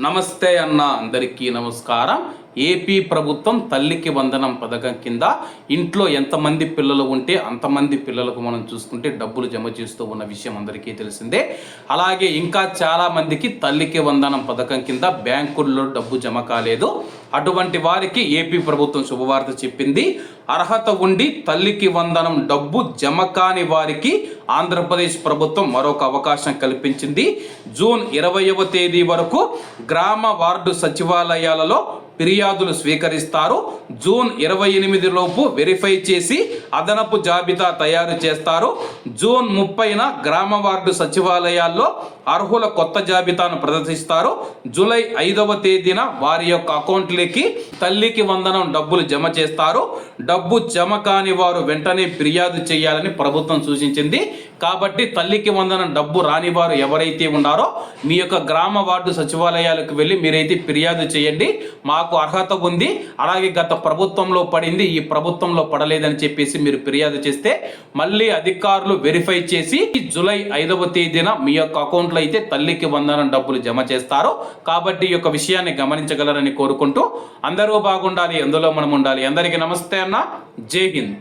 నమస్తే అన్న అందరికీ నమస్కారం. ఏపీ ప్రభుత్వం తల్లికి వందనం పథకం కింద ఇంట్లో ఎంతమంది పిల్లలు ఉంటే అంతమంది పిల్లలకు మనం చూసుకుంటే డబ్బులు జమ చేస్తూ ఉన్న విషయం అందరికీ తెలిసిందే. అలాగే ఇంకా చాలామందికి తల్లికి వందనం పథకం కింద బ్యాంకుల్లో డబ్బు జమ కాలేదు. అటువంటి వారికి ఏపీ ప్రభుత్వం శుభవార్త చెప్పింది. అర్హత ఉండి తల్లికి వందనం డబ్బు జమ కాని వారికి ఆంధ్రప్రదేశ్ ప్రభుత్వం మరొక అవకాశం కల్పించింది. జూన్ ఇరవైవ తేదీ వరకు గ్రామ వార్డు సచివాలయాలలో ఫిర్యాదులు స్వీకరిస్తారు. జూన్ ఇరవై ఎనిమిది లోపు వెరిఫై చేసి అదనపు జాబితా తయారు చేస్తారు. జూన్ ముప్పైన గ్రామ వార్డు సచివాలయాల్లో అర్హుల కొత్త జాబితాను ప్రదర్శిస్తారు. జూలై ఐదవ తేదీన వారి యొక్క అకౌంట్లకి తల్లికి వందనం డబ్బులు జమ చేస్తారు. డబ్బు జమ కాని వారు వెంటనే ఫిర్యాదు చేయాలని ప్రభుత్వం సూచించింది. కాబట్టి తల్లికి వందనం డబ్బు రాని వారు ఎవరైతే ఉన్నారో మీ యొక్క గ్రామ వార్డు సచివాలయాలకు వెళ్ళి మీరైతే ఫిర్యాదు చేయండి. మాకు అర్హత ఉంది. అలాగే గత ప్రభుత్వంలో పడింది. ఈ ప్రభుత్వంలో పడలేదని చెప్పేసి మీరు ఫిర్యాదు చేస్తే మళ్ళీ అధికారులు వెరిఫై చేసి జూలై ఐదవ తేదీన మీ యొక్క అకౌంట్లో అయితే తల్లికి వందనం డబ్బులు జమ చేస్తారు. కాబట్టి ఈ యొక్క విషయాన్ని గమనించగలరని కోరుకుంటూ అందరూ బాగుండాలి అందులో మనం ఉండాలి. అందరికీ నమస్తే అన్న. జై హింద్.